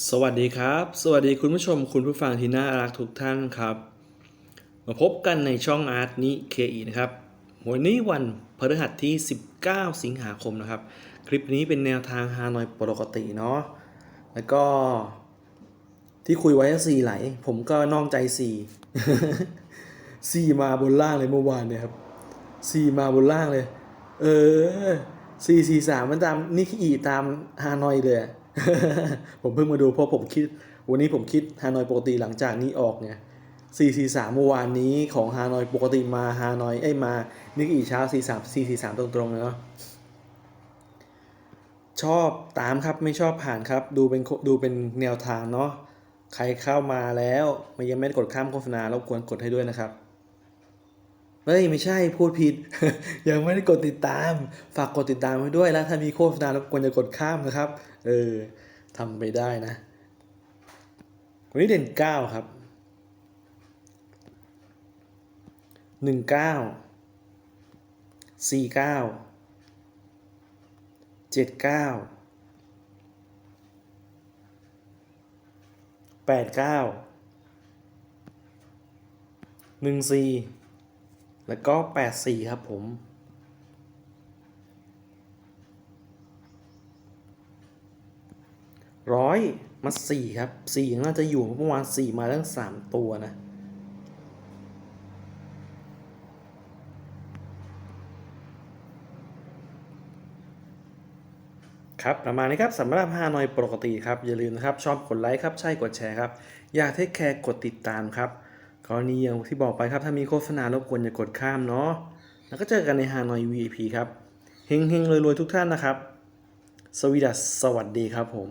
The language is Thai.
สวัสดีครับ สวัสดีคุณผู้ชมคุณผู้ฟังที่น่ารักทุกท่านครับ มาพบกันในช่องอาร์ตนิเคอีนะครับ วันนี้วันพฤหัสที่ 19 สิงหาคมนะครับ คลิปนี้เป็นแนวทางฮานอยปกติเนาะแล้วก็ ที่คุยไว้สี่ไหล ผมก็นอกใจสี่สี่มาบนล่างเลยเมื่อวานเนี่ยครับสี่มาบนล่างเลย เออสี่สี่สามมันตามนิกอีตามฮานอยเลย ผมเพิ่งมาดูเพราะผมคิด วันนี้ผมคิดฮานอยปกติหลังจากนี้ออกไงสี่สี่สามเมื่อวานนี้ของฮานอยปกติมาฮานอยเอ้มานิกอีเช้าสี่สามสี่สี่สามตรงๆเลยเนาะชอบตามครับไม่ชอบผ่านครับ ดูเป็นดูเป็นแนวทางเนาะใครเข้ามาแล้วมันยังไม่ได้กดข้ามโฆษณารบกวนกดให้ด้วยนะครับ เฮ้ยไม่ใช่พูดผิด ยังไม่ได้กดติดตาม ฝากกดติดตามไว้ด้วยแล้วถ้ามีโฆษณารบกวนจะกดข้ามนะครับ เออทำไปได้นะวันนี้เด่นเก้าครับหนึ่งเก้าสี่เก้าเจ็ดเก้าแปดเก้าหนึ่งสี่ แล้วก็แปดสี่ครับผม ร้อยมาสี่ครับสี่น่าจะอยู่เมื่อวานสี่มาตั้งสามตัวนะครับประมาณนี้ครับสำหรับฮานอยปกติครับ อย่าลืมนะครับ ชอบกดไลค์ครับ ใช่กดแชร์ครับ อยากเทคแคร์กดติดตามครับ กรณีอย่างที่บอกไปครับ ถ้ามีโฆษณารบกวนอย่ากดข้ามเนาะแล้วก็เจอกันในฮานอย VIP ครับเฮงๆรวยๆทุกท่านนะครับ สวีดัสสวัสดีครับผม